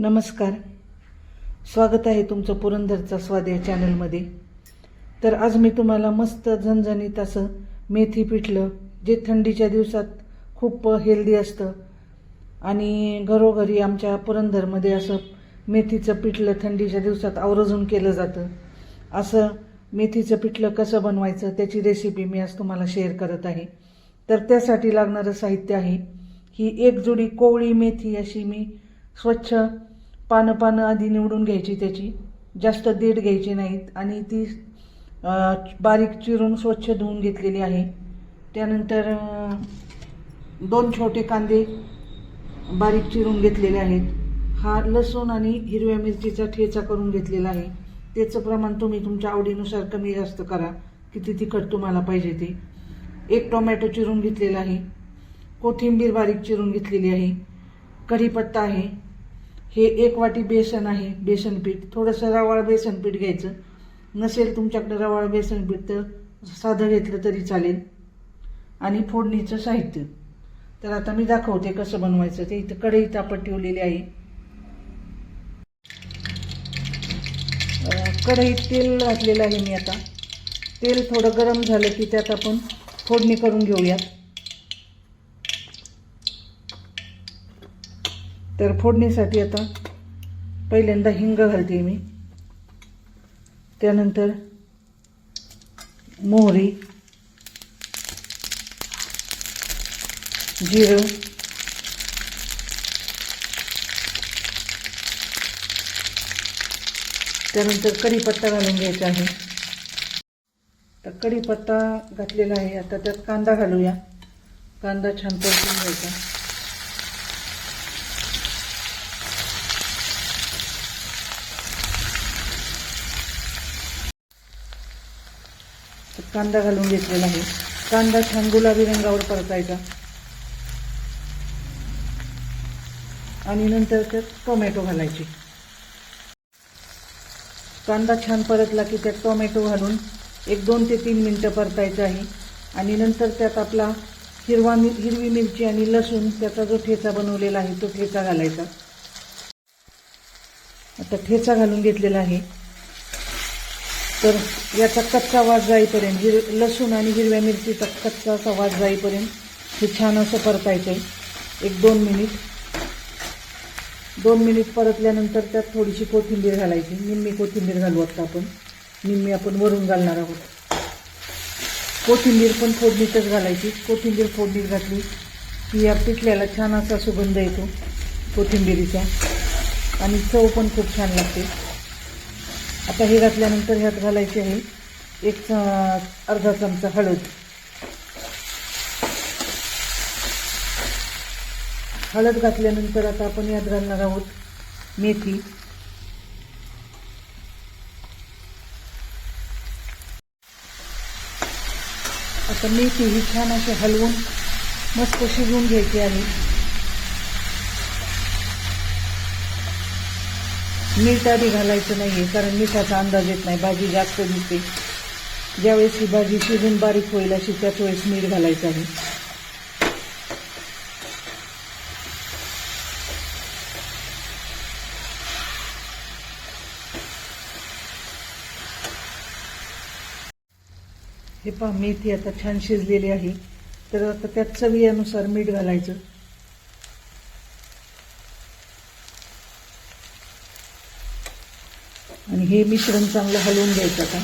नमस्कार. स्वागत आहे तुमचं पुरंदरचा स्वाद या चॅनलमध्ये. तर आज मी तुम्हाला मस्त झणझणीत असं मेथी पिठलं जे थंडीच्या दिवसात खूप हेल्दी असतं आणि घरोघरी आमच्या पुरंदरमध्ये असं मेथीचं पिठलं थंडीच्या दिवसात आवर्जून केलं जातं. असं मेथीचं पिठलं कसं बनवायचं त्याची रेसिपी मी आज तुम्हाला शेअर करत आहे. तर त्यासाठी लागणारं साहित्य आहे ही एक जुडी कोवळी मेथी अशी मी स्वच्छ पानं पानं आधी निवडून घ्यायची त्याची. जास्त देठ घ्यायची नाहीत. आणि ती बारीक चिरून स्वच्छ धुवून घेतलेली आहे. त्यानंतर दोन छोटे कांदे बारीक चिरून घेतलेले आहेत. हा लसूण आणि हिरव्या मिरचीचा ठेचा करून घेतलेला आहे. त्याचं प्रमाण तुम्ही तुमच्या आवडीनुसार कमी जास्त करा. किती तिखट तुम्हाला पाहिजे ते. एक टोमॅटो चिरून घेतलेला आहे. कोथिंबीर बारीक चिरून घेतलेली आहे. कढीपत्ता आहे. हे एक वाटी बेसन आहे बेसन पीठ थोडंसं रवाळ बेसन पीठ घ्यायचं. नसेल तुमच्याकडे रवाळ बेसन पीठ तर साधं घेतलं तरी चालेल. आणि फोडणीचं साहित्य. तर आता मी दाखवते कसं बनवायचं. ते इथं कढई तापत ठेवलेली आहे. कढईत तेल घातलेलं आहे मी आता. तेल थोडं गरम झालं की त्यात आपण फोडणी करून घेऊयात. तर फोडणीसाठी आता पहिल्यांदा हिंग घालते मी. त्यानंतर मोहरी जिरं त्यानंतर कढीपत्ता घालून घ्यायचा आहे. तर कढीपत्ता घातलेला आहे. आता त्यात कांदा घालूया. कांदा छान परतून घ्यायचा. कांदा घालून घेतलेला आहे. कांदा छान गुलाबी रंगावर परतायचा. आणि नंतर त्यात टोमॅटो घालायचे. कांदा छान परतला की त्यात टोमॅटो घालून एक दोन ते तीन मिनटं परतायचं आहे. आणि नंतर त्यात आपला हिरवा मि हिरवी मिरची आणि लसूण त्याचा जो ठेचा बनवलेला आहे तो ठेचा घालायचा. आता ठेचा घालून घेतलेला आहे. तर याचा कच्चा वास जाईपर्यंत हिर लसूण आणि हिरव्या मिरचीचा कच्चा असा वास जाईपर्यंत हे छान असं परतायचं आहे एक दोन मिनिट. दोन मिनिट परतल्यानंतर त्यात थोडीशी कोथिंबीर घालायची. निम्मी कोथिंबीर घालू आता आपण. निम्मी आपण वरून घालणार आहोत. कोथिंबीर पण फोडणीतच घालायची. कोथिंबीर फोडणीत घातली की या पिठल्याला छान असा सुगंध येतो कोथिंबीरीचा. आणि चव पण खूप छान लागते. आता हे घातल्यानंतर ह्यात घालायचे आहे एक अर्धा चमचा हळद. हळद घातल्यानंतर आता आपण यात घालणार आहोत मेथी. आता मेथी ही छान अशी हलवून मस्त शिजवून घ्यायची आहे. मीठ आधी घालायचं नाही आहे कारण मिठाचा अंदाज येत नाही भाजी जास्त दिसते. ज्यावेळेस ही भाजी शिजून बारीक होईल अशी त्याच वेळेस मीठ घालायचं आहे. हे पहा मेथी आता छान शिजलेली आहे. तर आता त्यात चवीनुसार मीठ घालायचं. आणि हे मिश्रण चांगलं हलवून घ्यायचं आता.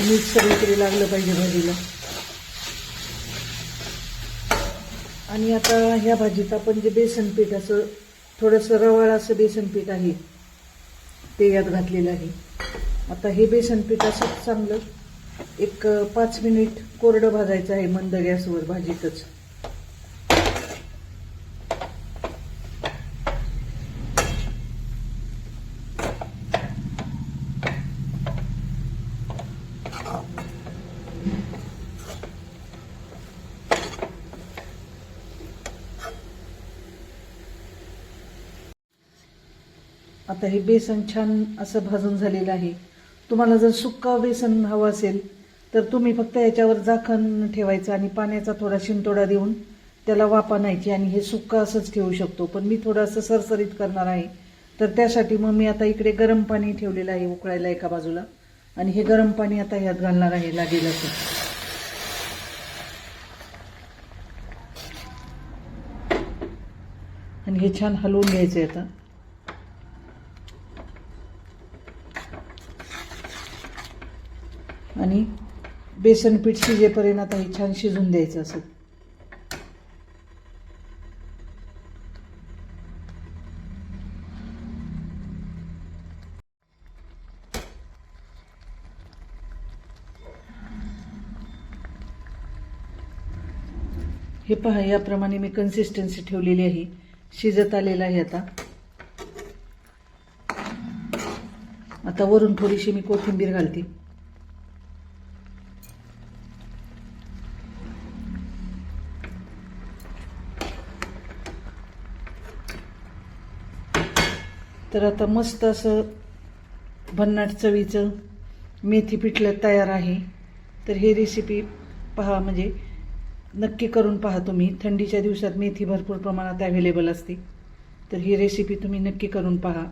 मीठ सगळीकडे लागलं पाहिजे भाजीला. आणि आता ह्या भाजीत आपण जे बेसन पीठ असं थोडंसं रवाळ असं बेसन पीठ आहे ते यात घातलेलं आहे. आता हे बेसन पीठ असं चांगलं एक पाच मिनिट कोरडं भाजायचं आहे मंद गॅसवर भाजीतच. आता हे बेसन छान असं भाजून झालेलं आहे. तुम्हाला जर सुक्का बेसन हवं असेल तर तुम्ही फक्त याच्यावर झाकण ठेवायचं आणि पाण्याचा थोडा शिंतोडा देऊन त्याला वापा नाहीची आणि हे सुक्का असंच ठेवू शकतो. पण मी थोडंसं सरसरीत करणार आहे. तर त्यासाठी मग मी आता इकडे गरम पाणी ठेवलेलं आहे उकळायला एका बाजूला. आणि हे गरम पाणी आता ह्यात घालणार आहे लागेल असं. आणि हे छान हलवून घ्यायचं आहे आता. आणि बेसन पीठ शिजेपर्यंत आता हे छान शिजून द्यायचं असं. हे पहा याप्रमाणे मी कन्सिस्टन्सी ठेवलेली आहे. शिजत आलेलं आहे आता. आता वरून थोडीशी मी कोथिंबीर घालते. तर आता मस्त असं भन्नाट चवीचं मेथी पिठलं तयार आहे. तर हे रेसिपी पहा म्हणजे नक्की करून पहा तुम्ही. थंडीच्या दिवसात मेथी भरपूर प्रमाणात अवेलेबल असते. तर ही रेसिपी तुम्ही नक्की करून पहा.